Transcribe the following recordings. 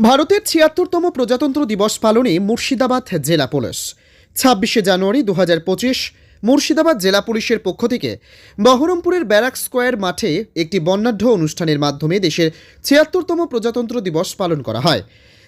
ভারতের ছিয়াত্তরতম প্রজাতন্ত্র দিবস পালনে মুর্শিদাবাদ জেলা পুলিশ। ছাব্বিশে জানুয়ারি দু হাজার পঁচিশ মুর্শিদাবাদ জেলা পুলিশের পক্ষ থেকে বহরমপুরের ব্যারাক স্কোয়ার মাঠে একটি বর্ণাঢ্য অনুষ্ঠানের মাধ্যমে দেশের ছিয়াত্তরতম প্রজাতন্ত্র দিবস পালন করা হয়।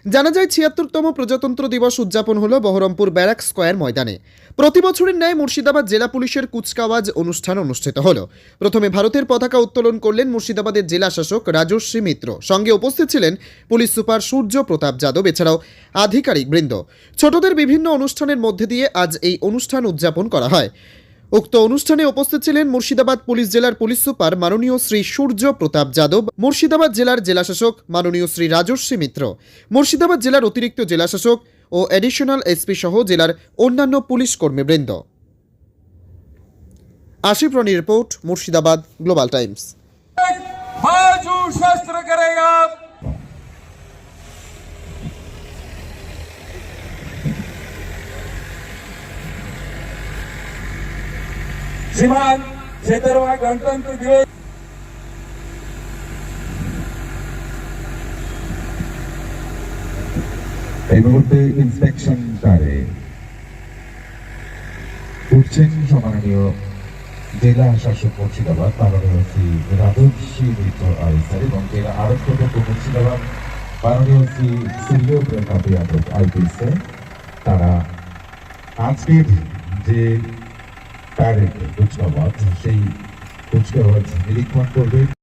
জানা যায়, ছিয়াত্তরতম প্রজাতন্ত্র দিবস উদযাপন হলো বহরমপুর ব্যারাক স্কোয়ার ময়দানে। প্রতি বছরের ন্যায় মুর্শিদাবাদ জেলা পুলিশের কুচকাওয়াজ অনুষ্ঠান অনুষ্ঠিত হলো। প্রথমে ভারতের পতাকা উত্তোলন করলেন মুর্শিদাবাদের জেলা শাসক রাজশ্রী মিত্র। সঙ্গে উপস্থিত ছিলেন পুলিশ সুপার সূর্য প্রতাপ যাদব, এছাড়াও আধিকারিক বৃন্দ ছোটদের বিভিন্ন অনুষ্ঠানের মধ্যে দিয়ে আজ এই অনুষ্ঠান উদযাপন করা হয়। উক্ত অনুষ্ঠানে উপস্থিত ছিলেন মুর্শিদাবাদ পুলিশ জেলার পুলিশ সুপার মাননীয় শ্রী সূর্য প্রতাপ যাদব, মুর্শিদাবাদ জেলার জেলাশাসক মাননীয় শ্রী রাজস্বী মিত্র, মুর্শিদাবাদ জেলার অতিরিক্ত জেলাশাসক ও অ্যাডিশনাল এসপি সহ জেলার অন্যান্য police কর্মীবৃন্দ। Asif Roni report, Murshidabad Global Times શ્રીમાન છેતરવા ગણતંત્ર દિવસ এই মুহূর্তে ইন্সপেকশন তারে উঠছেন জেলা শাসক মুর্শিদাবাদ, মাননীয় শ্রী আইসার এবং জেলা আরক্ষক মুর্শিদাবাদ, মাননীয় শ্রী সিলিও তারা আজকের যে প্যারেড কুচকাওয়াজ সেই কুচকাওয়াজ নিরীক্ষণ করবে